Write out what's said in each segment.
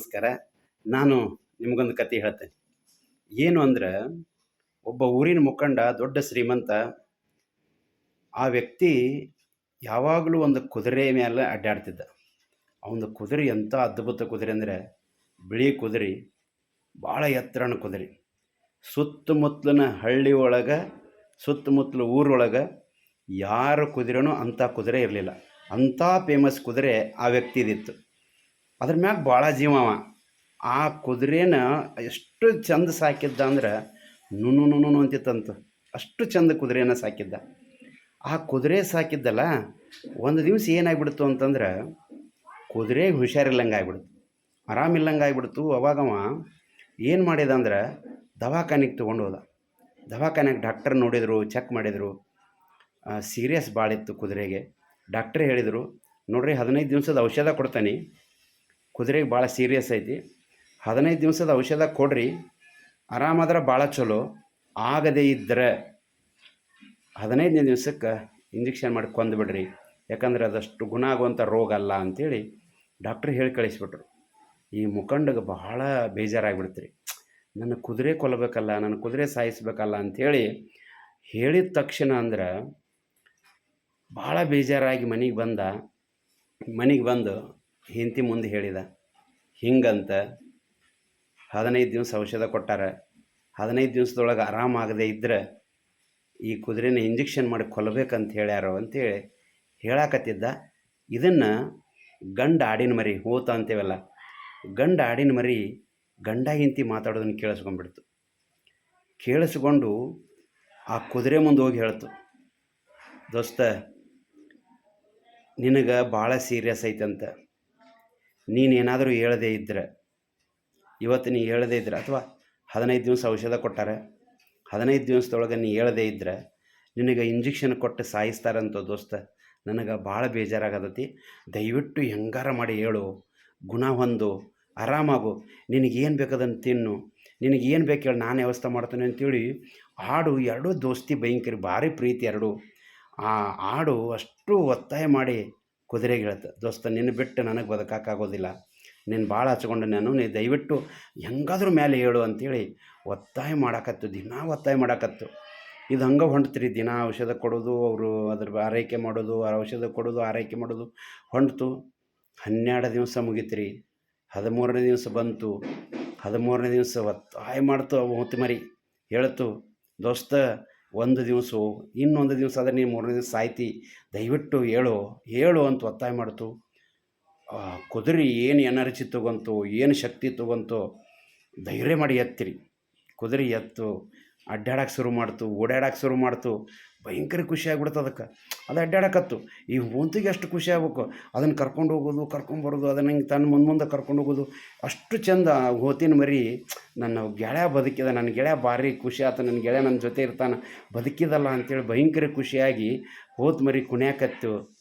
ನಮಸ್ಕಾರ ನಾನು ನಿಮಗೊಂದು ಕತೆ ಹೇಳ್ತೇನೆ. ಏನು ಅಂದ್ರೆ, ಒಬ್ಬ ಊರಿನ ಮುಖಂಡ, ದೊಡ್ಡ ಶ್ರೀಮಂತ, ಆ ವ್ಯಕ್ತಿ ಯಾವಾಗಲೂ ಒಂದು ಕುದುರೆ ಮೇಲೆ ಅಡ್ಡಾಡ್ತಿದ್ದ. ಅವನ ಕುದುರೆ ಎಂಥ ಅದ್ಭುತ ಕುದುರೆ ಅಂದರೆ, ಬಿಳಿ ಕುದುರೆ, ಭಾಳ ಎತ್ತರನ ಕುದುರೆ. ಸುತ್ತಮುತ್ತಲಿನ ಹಳ್ಳಿ ಒಳಗೆ, ಸುತ್ತಮುತ್ತಲ ಊರೊಳಗೆ ಯಾರ ಕುದುರೆನೂ ಅಂಥ ಕುದುರೆ ಇರಲಿಲ್ಲ. ಅಂಥ ಫೇಮಸ್ ಕುದುರೆ ಆ ವ್ಯಕ್ತಿದಿತ್ತು. ಅದ್ರ ಮ್ಯಾಲ ಭಾಳ ಜೀವ ಅವ. ಆ ಕುದುರೆನ ಎಷ್ಟು ಚಂದ ಸಾಕಿದ್ದ ಅಂದ್ರೆ ನುನು ನುನು ಅಂತಿತ್ತಂತ. ಅಷ್ಟು ಚಂದ ಕುದುರೆನ ಸಾಕಿದ್ದ. ಆ ಕುದುರೆ ಸಾಕಿದ್ದಲ್ಲ, ಒಂದು ದಿವಸ ಏನಾಗ್ಬಿಡ್ತು ಅಂತಂದ್ರೆ ಕುದುರೆಗೆ ಹುಷಾರಿಲ್ಲಂಗೆ ಆಗ್ಬಿಡ್ತು. ಆರಾಮಿಲ್ಲಂಗೆ ಆಗ್ಬಿಡ್ತು. ಅವಾಗವ ಏನು ಮಾಡಿದ ಅಂದ್ರೆ ದವಾಖಾನೆಗೆ ತೊಗೊಂಡು ಹೋದ. ದವಾಖಾನೆಗೆ ಡಾಕ್ಟರ್ ನೋಡಿದರು, ಚೆಕ್ ಮಾಡಿದರು. ಸೀರಿಯಸ್ ಭಾಳ ಇತ್ತು ಕುದುರೆಗೆ. ಡಾಕ್ಟ್ರೇ ಹೇಳಿದರು, ನೋಡ್ರಿ ಹದಿನೈದು ದಿವಸದ ಔಷಧ ಕೊಡ್ತಾನೆ. ಕುದುರೆಗೆ ಭಾಳ ಸೀರಿಯಸ್ ಐತಿ. ಹದಿನೈದು ದಿವಸದ ಔಷಧ ಕೊಡ್ರಿ. ಆರಾಮಾದ್ರೆ ಭಾಳ ಚಲೋ. ಆಗದೇ ಇದ್ದರೆ ಹದಿನೈದನೇ ದಿವಸಕ್ಕೆ ಇಂಜೆಕ್ಷನ್ ಮಾಡಿ ಕೊಂದುಬಿಡ್ರಿ ಯಾಕಂದರೆ ಅದಷ್ಟು ಗುಣ ಆಗುವಂಥ ರೋಗ ಅಲ್ಲ ಅಂಥೇಳಿ ಡಾಕ್ಟ್ರ್ ಹೇಳಿ ಕಳಿಸ್ಬಿಟ್ರು. ಈ ಮುಖಂಡಗೆ ಬಹಳ ಬೇಜಾರಾಗ್ಬಿಡ್ತು ರೀ ನನ್ನ ಕುದುರೆ ಕೊಲ್ಲಬೇಕಲ್ಲ, ನನ್ನ ಕುದುರೆ ಸಾಯಿಸ್ಬೇಕಲ್ಲ ಅಂಥೇಳಿ ಹೇಳಿದ ತಕ್ಷಣ ಅಂದ್ರೆ ಭಾಳ ಬೇಜಾರಾಗಿ ಮನೆಗೆ ಬಂದ, ಮನೆಗೆ ಬಂದು ಹೆಂಡತಿ ಮುಂದೆ ಹೇಳಿದ. ಹಿಂಗಂತ ಹದಿನೈದು ದಿವಸ ಔಷಧ ಕೊಟ್ಟಾರ. ಹದಿನೈದು ದಿವ್ಸದೊಳಗೆ ಆರಾಮಾಗದೇ ಇದ್ದರೆ ಈ ಕುದುರೆನ ಇಂಜೆಕ್ಷನ್ ಮಾಡಿ ಕೊಲ್ಲಬೇಕಂತ ಹೇಳ್ಯಾರೋ ಅಂತೇಳಿ ಹೇಳಾಕತ್ತಿದ್ದ. ಇದನ್ನು ಗಂಡ ಆಡಿನ ಮರಿ, ಹೋತ ಅಂತೇವಲ್ಲ, ಗಂಡ ಆಡಿನ ಮರಿ ಗಂಡ ಹಿಂತಿ ಮಾತಾಡೋದನ್ನು ಕೇಳಿಸ್ಕೊಂಡ್ಬಿಡ್ತು. ಕೇಳಿಸ್ಕೊಂಡು ಆ ಕುದುರೆ ಮುಂದೆ ಹೋಗಿ ಹೇಳ್ತು, ದೋಸ್ತ, ನಿನಗೆ ಭಾಳ ಸೀರಿಯಸ್ ಐತಂತ. ನೀನೇನಾದರೂ ಹೇಳದೇ ಇದ್ದರೆ ಇವತ್ತು ನೀ ಹೇಳದೇ ಇದ್ದರೆ ಅಥವಾ ಹದಿನೈದು ದಿವಸ ಔಷಧ ಕೊಟ್ಟಾರೆ, ಹದಿನೈದು ದಿವಸದೊಳಗೆ ನೀ ಹೇಳದೇ ಇದ್ದರೆ ನಿನಗೆ ಇಂಜೆಕ್ಷನ್ ಕೊಟ್ಟು ಸಾಯಿಸ್ತಾರಂತ ದೋಸ್ತ, ನನಗೆ ಭಾಳ ಬೇಜಾರಾಗತೈತಿ. ದಯವಿಟ್ಟು ಹೆಂಗಾರ ಮಾಡಿ ಹೇಳು, ಗುಣ ಹೊಂದು, ಆರಾಮಾಗು ನಿನಗೇನು ಬೇಕದನ್ನು ತಿನ್ನು ನಿನಗೇನು ಬೇಕು ಹೇಳಿ, ನಾನು ವ್ಯವಸ್ಥೆ ಮಾಡ್ತೇನೆ ಅಂತೇಳಿ ಹಾಡು ಎರಡೂ ದೋಸ್ತಿ, ಭಯಂಕರ, ಭಾರಿ ಪ್ರೀತಿ ಎರಡು. ಆ ಹಾಡು ಅಷ್ಟು ಒತ್ತಾಯ ಮಾಡಿ ಕುದುರೆಗೆ ಹೇಳ್ತ ದೋಸ್ತ, ನಿನ್ನ ಬಿಟ್ಟು ನನಗೆ ಬದುಕಾಕಾಗೋದಿಲ್ಲ ನೀನು ಭಾಳ ಹಚ್ಕೊಂಡು ನಾನು. ನೀ ದಯವಿಟ್ಟು ಹೆಂಗಾದ್ರೂ ಮೇಲೆ ಹೇಳು ಅಂಥೇಳಿ ಒತ್ತಾಯ ಮಾಡಾಕತ್ತು, ದಿನ ಒತ್ತಾಯ ಮಾಡಾಕತ್ತು. ಇದು ಹಂಗೆ ಹೊಂಟ್ತ್ರಿ. ದಿನ ಔಷಧ ಕೊಡೋದು, ಅವರು ಅದ್ರ ಆರೈಕೆ ಮಾಡೋದು, ಔಷಧ ಕೊಡೋದು, ಆರೈಕೆ ಮಾಡೋದು ಹೊಂಟ್ತು. ಹನ್ನೆರಡು ದಿವಸ ಮುಗಿತ್ರಿ. ಹದಿಮೂರನೇ ದಿವಸ ಬಂತು. ಹದಿಮೂರನೇ ದಿವಸ ಒತ್ತಾಯ ಮಾಡ್ತು, ಅವು ಹೊತ್ತು ಮರಿ ಹೇಳ್ತು, ದೋಸ್ತ ಒಂದು ದಿವಸ, ಇನ್ನೊಂದು ದಿವಸ ಆದರೆ ನೀನು ಮೂರನೇ ದಿವಸ ಸಾಯ್ತಿ, ದಯವಿಟ್ಟು ಹೇಳು ಹೇಳು ಅಂತ ಒತ್ತಾಯ ಮಾಡ್ತು. ಕುದುರೆ ಏನು ಎನರ್ಜಿ ತಗೊಂತು, ಏನು ಶಕ್ತಿ ತಗೊಂತು, ಧೈರ್ಯ ಮಾಡಿ ಎತ್ತಿರಿ. ಕುದುರೆ ಎತ್ತು ಅಡ್ಡಾಡಕ್ಕೆ ಶುರು ಮಾಡ್ತು, ಓಡಾಡಕ್ಕೆ ಶುರು ಮಾಡ್ತು. ಭಯಂಕರ ಖುಷಿ ಆಗ್ಬಿಡ್ತು ಅದಕ್ಕೆ. ಅದು ಅಡ್ಡಾಡಕತ್ತು. ಈ ಹೊಂತಿಗೆ ಅಷ್ಟು ಖುಷಿ ಆಗ್ಬೇಕು? ಅದನ್ನು ಕರ್ಕೊಂಡು ಹೋಗೋದು ಕರ್ಕೊಂಬರೋದು ಅದನ್ನು ಹಿಂಗೆ ತನ್ನ ಮುಂದೆ ಮುಂದೆ ಕರ್ಕೊಂಡು ಹೋಗೋದು. ಅಷ್ಟು ಚಂದ ಹೋತಿನ ಮರಿ ನನ್ನ ಗೆಳೆಯ ಬದುಕಿದ, ನನ್ನ ಗೆಳೆಯ ಭಾರಿ ಖುಷಿ ಆತ, ನನ್ನ ಗೆಳೆಯ ನನ್ನ ಜೊತೆ ಇರ್ತಾನೆ, ಬದುಕಿದಲ್ಲ ಅಂತೇಳಿ ಭಯಂಕರ ಖುಷಿಯಾಗಿ ಹೋತ್ ಮರಿ ಕುಣಿಯಾಕತ್ತು.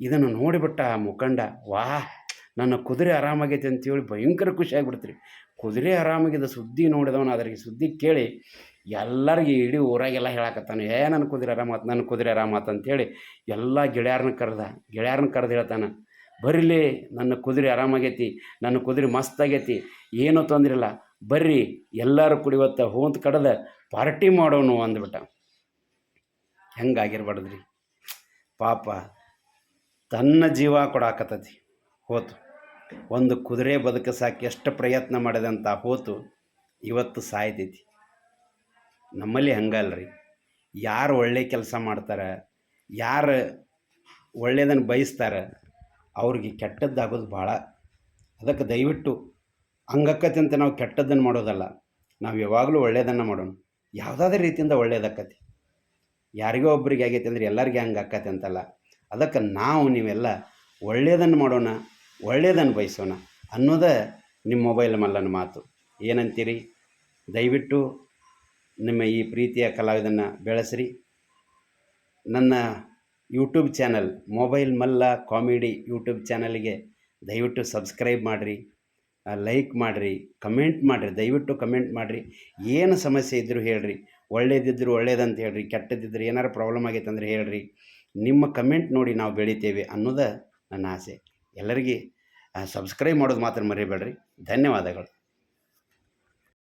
ಇದನ್ನು ನೋಡಿಬಿಟ್ಟ ಮುಖಂಡ, ವಾಹ್! ನನ್ನ ಕುದುರೆ ಆರಾಮಾಗೈತೆ ಅಂತೇಳಿ ಭಯಂಕರ ಖುಷಿ ಆಗ್ಬಿಡ್ತ್ರಿ. ಕುದುರೆ ಆರಾಮಾಗಿದ್ದ ಸುದ್ದಿ ನೋಡಿದವನು, ಅದ್ರಿಗೆ ಸುದ್ದಿ ಕೇಳಿ ಎಲ್ಲರಿಗೆ ಇಡೀ ಊರಾಗೆಲ್ಲ ಹೇಳಕತ್ತಾನೆ, ಏ, ನನ್ನ ಕುದುರೆ ಆರಾಮಾತು ನನ್ನ ಕುದುರೆ ಆರಾಮಾತು ಅಂತೇಳಿ ಎಲ್ಲ ಗೆಳೆಯರನ್ನ ಕರೆದ ಗೆಳೆಯರನ್ನ ಕರೆದು ಹೇಳ್ತಾನೆ, ಬರ್ರಿ, ನನ್ನ ಕುದುರೆ ಆರಾಮಾಗೈತಿ, ನನ್ನ ಕುದುರೆ ಮಸ್ತ್ ಆಗೈತಿ ಏನೂ ತೊಂದರೆ ಇಲ್ಲ, ಬರ್ರಿ, ಎಲ್ಲರೂ ಕುಡಿವತ್ತ ಹೋಂತ ಕಡದ ಪಾರ್ಟಿ ಮಾಡೋನು ಅಂದ್ಬಿಟ್ಟ. ಹೆಂಗಾಗಿರ್ಬಾರ್ದ್ರಿ. ಪಾಪ, ತನ್ನ ಜೀವ ಕೊಡಾಕತ್ತತಿ. ಹೋತು. ಒಂದು ಕುದುರೆ ಬದುಕಿಸಾಕಿ ಎಷ್ಟು ಪ್ರಯತ್ನ ಮಾಡಿದಂಥ ಹೋತು, ಇವತ್ತು ಸಾಯ್ತೈತಿ. ನಮ್ಮಲ್ಲಿ ಹಂಗಲ್ರಿ. ಯಾರು ಒಳ್ಳೆ ಕೆಲಸ ಮಾಡ್ತಾರೆ, ಯಾರು ಒಳ್ಳೆಯದನ್ನು ಬಯಸ್ತಾರೆ, ಅವ್ರಿಗೆ ಕೆಟ್ಟದ್ದಾಗೋದು ಭಾಳ. ಅದಕ್ಕೆ ದಯವಿಟ್ಟು ಹಂಗಕ್ಕತಿ ಅಂತ ನಾವು ಕೆಟ್ಟದ್ದನ್ನು ಮಾಡೋದಲ್ಲ, ನಾವು ಯಾವಾಗಲೂ ಒಳ್ಳೆಯದನ್ನು ಮಾಡೋಣ. ಯಾವುದಾದ್ರೂ ರೀತಿಯಿಂದ ಒಳ್ಳೇದಕ್ಕತಿ. ಯಾರಿಗೋ ಒಬ್ಬರಿಗೆ ಆಗೈತೆ ಅಂದರೆ ಎಲ್ಲರಿಗೆ ಹಂಗೆ ಅಕ್ಕತಿ ಅಂತಲ್ಲ. ಅದಕ್ಕೆ ನಾವು ನೀವೆಲ್ಲ ಒಳ್ಳೆಯದನ್ನು ಮಾಡೋಣ. ಒಳ್ಳೆಯದನ್ನು ಬಯಸೋಣ ಅನ್ನೋದೇ ನಿಮ್ಮ ಮೊಬೈಲ್ ಮಲ್ಲನ ಮಾತು. ಏನಂತೀರಿ? ದಯವಿಟ್ಟು ನಿಮ್ಮ ಈ ಪ್ರೀತಿಯ ಕಲಾವಿದನ್ನು ಬೆಳೆಸ್ರಿ. ನನ್ನ YouTube channel mobile Malla comedy YouTube ಚಾನಲಿಗೆ ದಯವಿಟ್ಟು ಸಬ್ಸ್ಕ್ರೈಬ್ ಮಾಡಿರಿ ಲೈಕ್ ಮಾಡಿರಿ, ಕಮೆಂಟ್ ಮಾಡಿರಿ, ದಯವಿಟ್ಟು ಕಮೆಂಟ್ ಮಾಡಿರಿ. ಏನು ಸಮಸ್ಯೆ ಇದ್ದರೂ ಹೇಳ್ರಿ ಒಳ್ಳೇದಿದ್ದರೂ ಒಳ್ಳೇದಂತ ಹೇಳ್ರಿ ಕೆಟ್ಟದಿದ್ದರೆ ಏನಾರು ಪ್ರಾಬ್ಲಮ್ ಆಗೈತೆ ಅಂದ್ರೆ ಹೇಳ್ರಿ. ನಿಮ್ಮ ಕಮೆಂಟ್ ನೋಡಿ ನಾವು ಬೆಳಿತೇವೆ ಅನ್ನೋದು ನನ್ನ ಆಸೆ. ಎಲ್ಲರಿಗೆ ಸಬ್ಸ್ಕ್ರೈಬ್ ಮಾಡೋದು ಮಾತ್ರ ಮರಿಬೇಡ್ರಿ. ಧನ್ಯವಾದಗಳು.